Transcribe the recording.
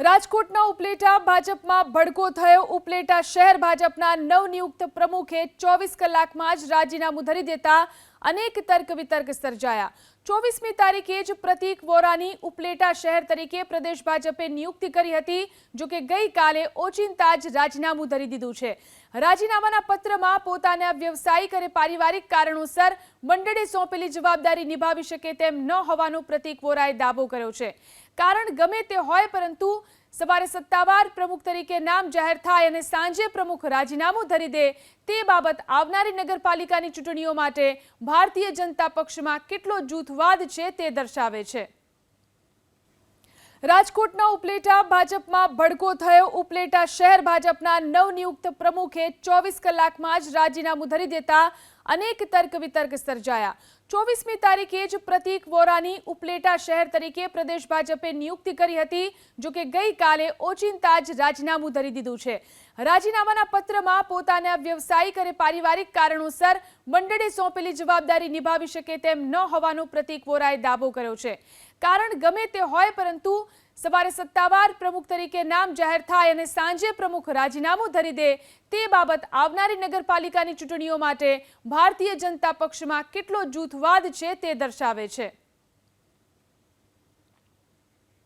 રાજકોટના ઉપલેટા ભાજપમાં ભડકો થયો. ઉપલેટા શહેર ભાજપના નવનિયુક્ત પ્રમુખે ચોવીસ કલાકમાં જ રાજીનામું ધરી દેતા અનેક તર્ક વિતર્ક સર્જાયા. ચોવીસમી તારીખે જ પ્રતીક વોરાની ઉપલેટા શહેર તરીકે પ્રદેશ ભાજપે નિયુક્તિ કરી હતી, જો કે ગઈકાલે ઓચિંતા જ રાજીનામું ધરી દીધું છે. રાજીનામાના પત્રમાં પોતાના વ્યવસાયિક અને પારિવારિક કારણોસર મંડળે સોંપેલી જવાબદારી નિભાવી શકે તેમ ન હોવાનો પ્રતીક વોરાએ દાવો કર્યો છે. કારણ ગમે તે હોય, પરંતુ સવારે સત્તાવાર પ્રમુખ તરીકે નામ જાહેર થાય અને સાંજે પ્રમુખ રાજીનામું ધરી દે તે બાબત આવનારી નગરપાલિકાની ચૂંટણીઓ માટે ભારતીય જનતા પક્ષમાં કેટલો જૂથવાદ છે તે દર્શાવે છે. રાજકોટના ઉપલેટા ભાજપમાં ભડકો થયો. ઉપલેટા શહેર ભાજપના નવનિયુક્ત પ્રમુખે ચોવીસ કલાકમાં જ રાજીનામું ધરી દેતા અનેક તર્ક વિતર્ક સર્જાયા. ચોવીસમી તારીખે જ પ્રતીક વોરાની ઉપલેટા શહેર તરીકે પ્રદેશ ભાજપે નિયુક્તિ કરી હતી, જો કે ગઈકાલે ઓચિંતા જ રાજીનામું ધરી દીધું છે. રાજીનામાના પત્રમાં પોતાના વ્યવસાયિક અને પારિવારિક કારણોસર મંડળે સોંપેલી જવાબદારી નિભાવી શકે તેમ ન હોવાનો પ્રતીક વોરાએ દાવો કર્યો છે. કારણ ગમે તે હોય પરંતુ સવારે સત્તાવાર પ્રમુખ તરીકે નામ જાહેર થાય અને સાંજે પ્રમુખ રાજીનામું ધરી દે તે બાબત આવનારી નગરપાલિકાની ચૂંટણીઓ માટે ભારતીય જનતા પક્ષમાં કેટલો જૂથવાદ છે તે દર્શાવે છે.